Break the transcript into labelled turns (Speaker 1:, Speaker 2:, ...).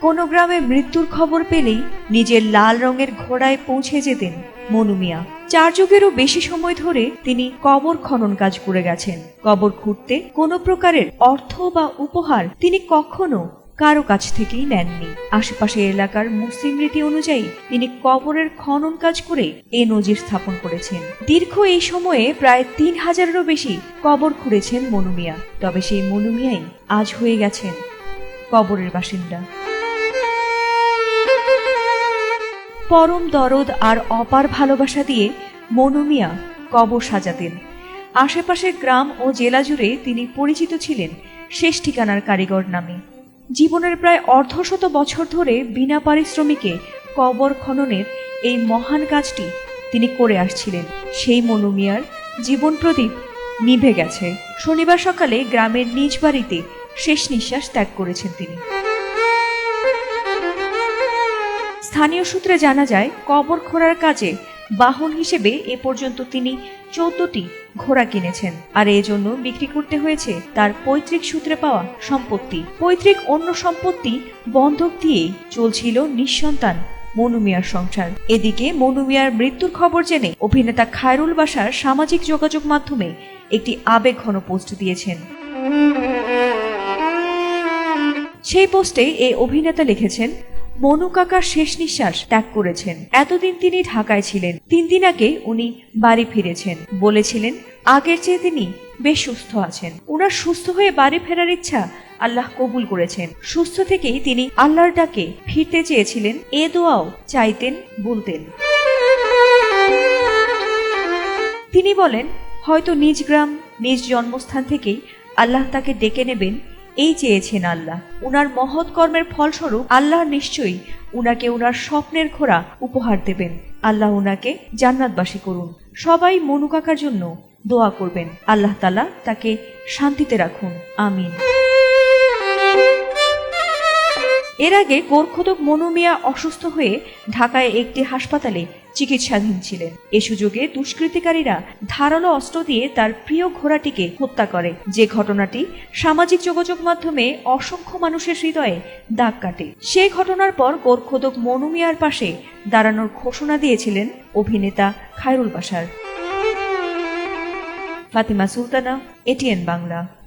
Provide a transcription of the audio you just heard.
Speaker 1: কোনো গ্রামে মৃত্যুর খবর পেলেই নিজের লাল রঙের ঘোড়ায় পৌঁছে যেতেন মনু মিয়া। চার যুগেরও বেশি সময় ধরে তিনি কবর খনন কাজ করে গেছেন। কবর খুঁড়তে কোনো প্রকারের অর্থ বা উপহার তিনি কখনো কারও কাছ থেকেই নেননি। আশেপাশের এলাকার মুসলিম রীতি অনুযায়ী তিনি কবরের খনন কাজ করে এ নজির স্থাপন করেছেন। দীর্ঘ এই সময়ে প্রায় তিন হাজারেরও বেশি কবর খুঁড়েছেন মনুমিয়া তবে সেই মনুমিয়াই আজ হয়ে গেছেন কবরের বাসিন্দা। পরম দরদ আর অপার ভালোবাসা দিয়ে মনুমিয়া কবর সাজাতেন। আশেপাশের গ্রাম ও জেলা জুড়ে তিনি পরিচিত ছিলেন শেষ ঠিকানার কারিগর নামে। জীবনের প্রায় অর্ধশত বছর ধরে বিনা পারিশ্রমিকে কবর খননের এই মহান কাজটি তিনি করে আসছিলেন। সেই মনুমিয়ার জীবন প্রদীপ নিভে গেছে। শনিবার সকালে গ্রামের নিজ বাড়িতে শেষ নিঃশ্বাস ত্যাগ করেছেন তিনি। স্থানীয় সূত্রে জানা যায়, কবর খোঁড়ার কাজে বাহন হিসেবে এ পর্যন্ত তিনি চোদ্দটি ঘোড়া কিনেছেন। আর এজন্য বিক্রি করতে হয়েছে তার পৈতৃক সূত্রে পাওয়া সম্পত্তি। পৈতৃক অন্য সম্পত্তি বন্ধক দিয়েই চলছিল নিঃসন্তান মনুমিয়ার সংসার। এদিকে মনুমিয়ার মৃত্যুর খবর জেনে অভিনেতা খায়রুল বাসার সামাজিক যোগাযোগ মাধ্যমে একটি আবেগঘন পোস্ট দিয়েছেন। সেই পোস্টে এই অভিনেতা লিখেছেন মনু কাকা শেষ নিঃশ্বাস ত্যাগ করেছেন। এতদিন তিনি ঢাকায় ছিলেন। তিন দিন আগে উনি বাড়ি ফিরেছেন। বলেছিলেন, আগের চেয়ে তিনি বেশ সুস্থ আছেন। উনার সুস্থ হয়ে বাড়ি ফেরার ইচ্ছা আল্লাহ কবুল করেছেন। সুস্থ থেকেই তিনি আল্লাহর ডাকে ফিরতে চেয়েছিলেন। এ দোয়াও চাইতেন, বলতেন। তিনি বলেন, হয়তো নিজ গ্রাম, নিজ জন্মস্থান থেকেই আল্লাহ তাকে ডেকে নেবেন এই চেয়েছেন আল্লাহ। উনার মহৎ কর্মের ফলস্বরূপ আল্লাহ নিশ্চয়ই উনাকে উনার স্বপ্নের খোরা উপহার দেবেন। আল্লাহ উনাকে জান্নাতবাসী করুন। সবাই মনু কাকার জন্য দোয়া করবেন। আল্লাহ তালা তাকে শান্তিতে রাখুন। আমিন। এর আগে গোরখোদক মনু মিয়া অসুস্থ হয়ে ঢাকায় একটি হাসপাতালে চিকিৎসাধীন ছিলেন। এ সুযোগে দুষ্কৃতিকারীরা ধারালো অস্ত্র দিয়ে তার প্রিয় ঘোড়াটিকে হত্যা করে। যে ঘটনাটি সামাজিক যোগাযোগ মাধ্যমে অসংখ্য মানুষের হৃদয়ে দাগ কাটে। সেই ঘটনার পর গোরখোদক মনু মিয়ার পাশে দাঁড়ানোর ঘোষণা দিয়েছিলেন অভিনেতা খায়রুল বাসার ফাতিমা সুলতানা, এটিএন বাংলা।